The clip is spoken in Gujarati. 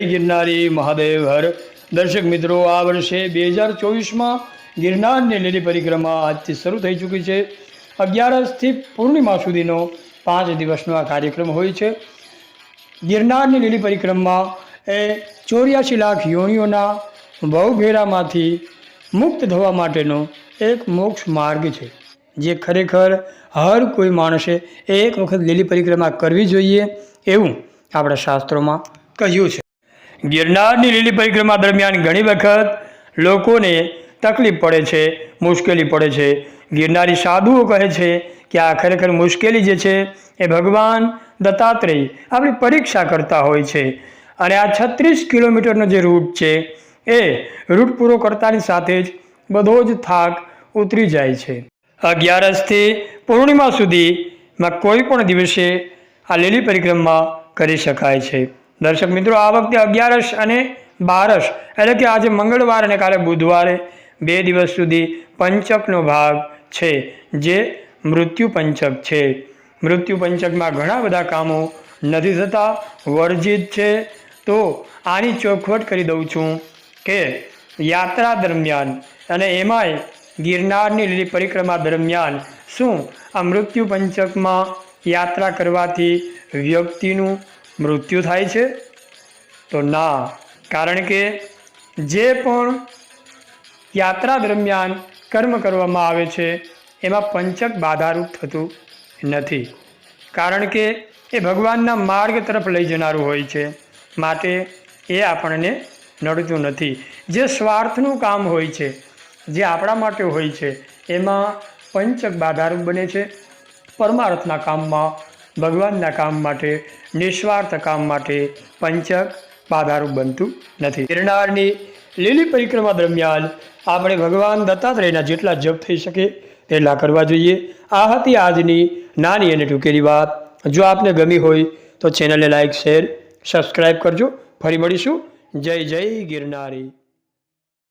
ગિરનારી મહાદેવ હર. દર્શક મિત્રો, આ વર્ષે બે હજાર ચોવીસમાં ગિરનારની લીલી પરિક્રમા આજથી શરૂ થઈ ચૂકી છે. અગિયારસથી પૂર્ણિમા સુધીનો પાંચ દિવસનો આ કાર્યક્રમ હોય છે. ગિરનારની લીલી પરિક્રમા એ ચોર્યાસી લાખ યોનિઓના ભવઘેરામાંથી મુક્ત થવા માટેનો એક મોક્ષ માર્ગ છે. જે ખરેખર હર કોઈ માણસે એક વખત લીલી પરિક્રમા કરવી જોઈએ એવું આપણા શાસ્ત્રોમાં કહ્યું છે. ગિરનારની લીલી પરિક્રમા દરમિયાન ઘણી વખત લોકોને તકલીફ પડે છે, મુશ્કેલી પડે છે. ગિરનારી સાધુઓ કહે છે કે આ ખરેખર મુશ્કેલી જે છે એ ભગવાન દત્તાત્રેય આપણી પરીક્ષા કરતા હોય છે. અને આ છત્રીસ કિલોમીટરનો જે રૂટ છે એ રૂટ પૂરો કરતાની સાથે જ બધો જ થાક ઉતરી જાય છે. અગિયારસથી પૂર્ણિમા સુધીમાં કોઈ પણ દિવસે આ લીલી પરિક્રમા કરી શકાય છે. દર્શક મિત્રો, આ વખતે અગિયારસ અને બારસ, એટલે કે આજે મંગળવાર અને કાલે બુધવારે બે દિવસ સુધી પંચકનો ભાગ છે, જે મૃત્યુ પંચક છે. મૃત્યુ પંચકમાં ઘણા બધા કામો નથી થતા, વર્જિત છે. તો આની ચોખવટ કરી દઉં છું કે યાત્રા દરમિયાન અને એમાંય ગિરનારની લીલી પરિક્રમા દરમિયાન શું આ મૃત્યુ પંચકમાં યાત્રા કરવાથી વ્યક્તિનું મૃત્યુ થાય છે? તો ના. કારણ કે જે પણ યાત્રા દરમિયાન કર્મ કરવામાં આવે છે, એમાં પંચક બાધારૂપ થતું નથી. કારણ કે એ ભગવાનના માર્ગ તરફ લઈ જનારું હોય છે. માટે એ આપણને નડતું નથી. જે સ્વાર્થનું કામ હોય છે, જે આપણા માટે હોય છે, એમાં પંચક બાધારૂપ બને છે. પરમાર્થના કામમાં ભગવાનના કામ માટે, નિસ્વાર્થ કામ માટે પંચક પાધારું બનતું નથી. ગિરનારની લીલી પરિક્રમા દરમિયાન આપણે ભગવાન દત્તાત્રેયના જેટલા જપ થઈ શકે તેટલા કરવા જોઈએ. આ હતી આજની નાની અને ટૂંકેલી વાત. જો આપને ગમી હોય તો ચેનલને લાઈક, શેર સબસ્ક્રાઈબ કરજો. ફરી મળીશું. જય જય ગિરનારી.